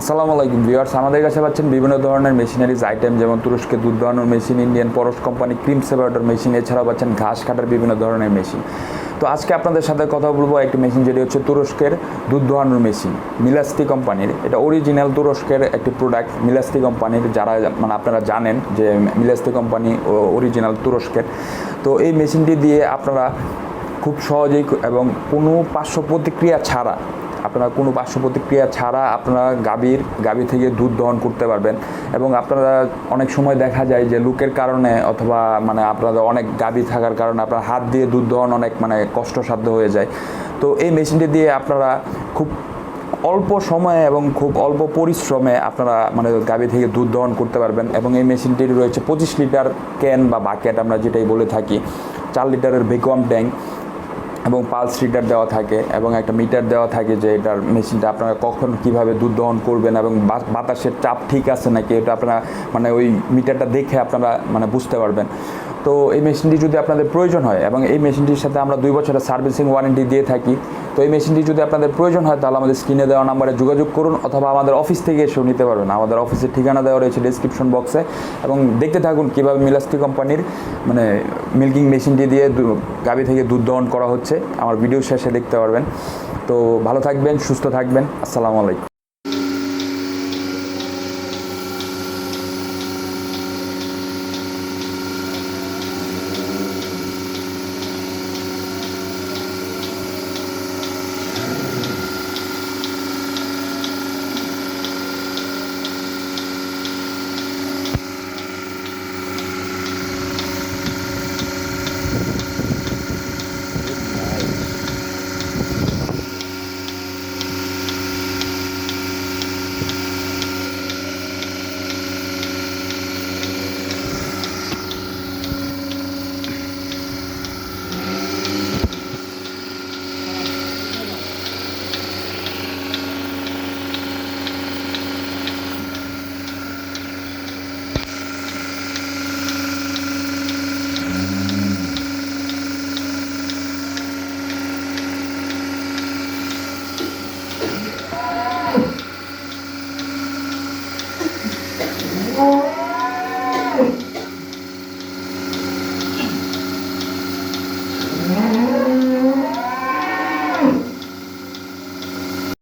আসসালামু আলাইকুম ভিউয়ার্স, আমাদের কাছে পাচ্ছেন বিভিন্ন ধরনের মেশিনারিজ, আইটেম যেমন তুরস্কের দুধ দোহানোর machine, Indian Paras company cream separator machine, এছাড়াও পাচ্ছেন ঘাস কাটার বিভিন্ন ধরনের মেশিন। তো আজকে আপনাদের সাথে কথা বলব একটি মেশিন, যেটি হচ্ছে তুরস্কের দুধ দোহানোর মেশিন, মিলাস্তি কোম্পানির। এটা অরিজিনাল তুরস্কের একটি প্রোডাক্ট মিলাস্তি কোম্পানির, যারা মানে আপনারা জানেন যে মিলাস্তি কোম্পানি অরিজিনাল তুরস্কের। তো এই মেশিনটি দিয়ে আপনারা খুব সহজেই এবং কোনো পার্শ্ব প্রতিক্রিয়া ছাড়া আপনারা কোনো পার্শ্ব প্রতিক্রিয়া ছাড়া আপনারা গাভীর, গাভী থেকে দুধ দহন করতে পারবেন এবং আপনারা অনেক সময় দেখা যায় যে লুকের কারণে অথবা মানে আপনাদের অনেক গাভী থাকার কারণে আপনার হাত দিয়ে দুধ দহন অনেক মানে কষ্টসাধ্য হয়ে যায়। তো এই মেশিনটি দিয়ে আপনারা খুব অল্প সময়ে এবং খুব অল্প পরিশ্রমে আপনারা মানে গাভী থেকে দুধ দহন করতে পারবেন এবং এই মেশিনটির রয়েছে পঁচিশ লিটার ক্যান বা বাকেট আমরা যেটাই বলে থাকি, চার লিটারের ভেকুয়াম ট্যাঙ্ক। এবং পালস রিডার দেওয়া থাকে এবং একটা মিটার দেওয়া থাকে যে এটার মেশিনটা আপনারা কখন কীভাবে দুধ দহন করবেন এবং বাতাসের চাপ ঠিক আছে নাকি এটা আপনারা মানে ওই মিটারটা দেখে আপনারা মানে বুঝতে পারবেন। তো এই মেশিনটি যদি আপনাদের প্রয়োজন হয় এবং এই মেশিনটির সাথে আমরা দুই বছরের সার্ভিসিং ওয়ারেন্টি দিয়ে থাকি তো এই মেশিনটি যদি আপনাদের প্রয়োজন হয়, তাহলে আমাদের স্ক্রিনে দেওয়া নাম্বারে যোগাযোগ করুন অথবা আমাদের অফিস থেকে এসেও নিতে পারবেন। আমাদের অফিসের ঠিকানা দেওয়া রয়েছে ডিসক্রিপশন বক্সে এবং দেখতে থাকুন কীভাবে মিলাস্ট্রি কোম্পানির মানে মিল্কিং মেশিনটি দিয়ে গাবি থেকে দুধ দহন করা হচ্ছে। আমার ভিডিও শেষে দেখতে পারবেন। তো ভালো থাকবেন, সুস্থ থাকবেন। আসসালামু আলাইকুম।